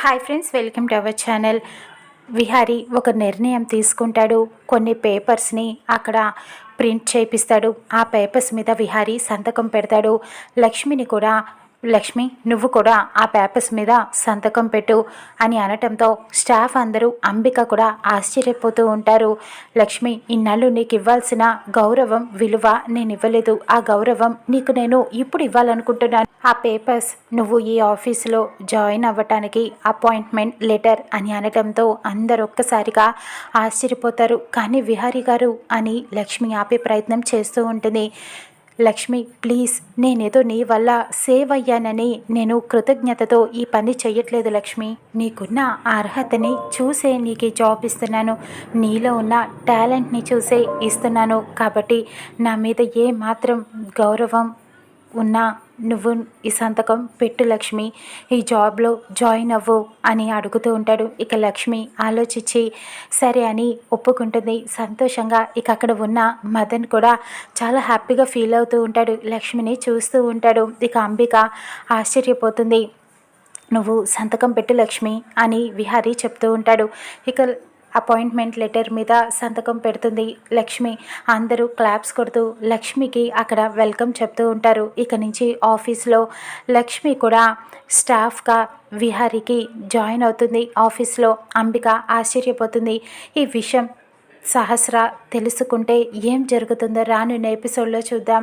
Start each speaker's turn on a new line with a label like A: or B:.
A: Hi friends welcome to our channel Vihari ఒక నిర్ణయం తీసుకుంటాడు. కొన్ని పేపర్స్ని అక్కడ ప్రింట్ చేపిస్తాడు. ఆ పేపర్స్ మీద విహారీ సంతకం పెడతాడు. లక్ష్మిని కూడా లక్ష్మి నువ్వు కూడా ఆ పేపర్స్ మీద సంతకం పెట్టు అని అనటంతో స్టాఫ్ అందరూ అంబిక కూడా ఆశ్చర్యపోతూ ఉంటారు. లక్ష్మి ఇన్నాళ్ళు నీకు ఇవ్వాల్సిన గౌరవం విలువ నేను ఇవ్వలేదు ఆ గౌరవం నీకు నేను ఇప్పుడు ఇవ్వాలనుకుంటున్నాను. ఆ పేపర్స్ నువ్వు ఈ ఆఫీసులో జాయిన్ అవ్వటానికి అపాయింట్మెంట్ లెటర్ అని అనటంతో అందరు ఒక్కసారిగా ఆశ్చర్యపోతారు. కానీ విహారీ గారు అని లక్ష్మి ఆపే ప్రయత్నం చేస్తూ ఉంటుంది. లక్ష్మి ప్లీజ్ నేనేదో నీ వల్ల సేవ్ అయ్యానని నేను కృతజ్ఞతతో ఈ పని చెయ్యట్లేదు లక్ష్మి. నీకున్న అర్హతని చూసే నీకు ఈ జాబ్ ఇస్తున్నాను. నీలో ఉన్న టాలెంట్ని చూసే ఇస్తున్నాను. కాబట్టి నా మీద ఏ మాత్రం గౌరవం ఉన్నా నువ్వు ఈ సంతకం పెట్టు లక్ష్మి ఈ జాబ్లో జాయిన్ అవ్వు అని అడుగుతూ ఉంటాడు. ఇక లక్ష్మి ఆలోచించి సరే అని ఒప్పుకుంటుంది. సంతోషంగా ఇక అక్కడ ఉన్న మదన్ కూడా చాలా హ్యాపీగా ఫీల్ అవుతూ ఉంటాడు. లక్ష్మిని చూస్తూ ఉంటాడు. ఇక అంబిక ఆశ్చర్యపోతుంది. నువ్వు సంతకం పెట్టు లక్ష్మి అని విహారీ చెప్తూ ఉంటాడు. ఇక అపాయింట్మెంట్ లెటర్ మీద సంతకం పెడుతుంది లక్ష్మి. అందరూ క్లాప్స్ కొడుతూ లక్ష్మికి అక్కడ వెల్కమ్ చెప్తూ ఉంటారు. ఇక నుంచి ఆఫీస్లో లక్ష్మి కూడా స్టాఫ్గా విహారీకి జాయిన్ అవుతుంది. ఆఫీస్లో అంబిక ఆశ్చర్యపోతుంది. ఈ విషయం సహస్ర తెలుసుకుంటే ఏం జరుగుతుందో రానున్న ఎపిసోడ్లో చూద్దాం.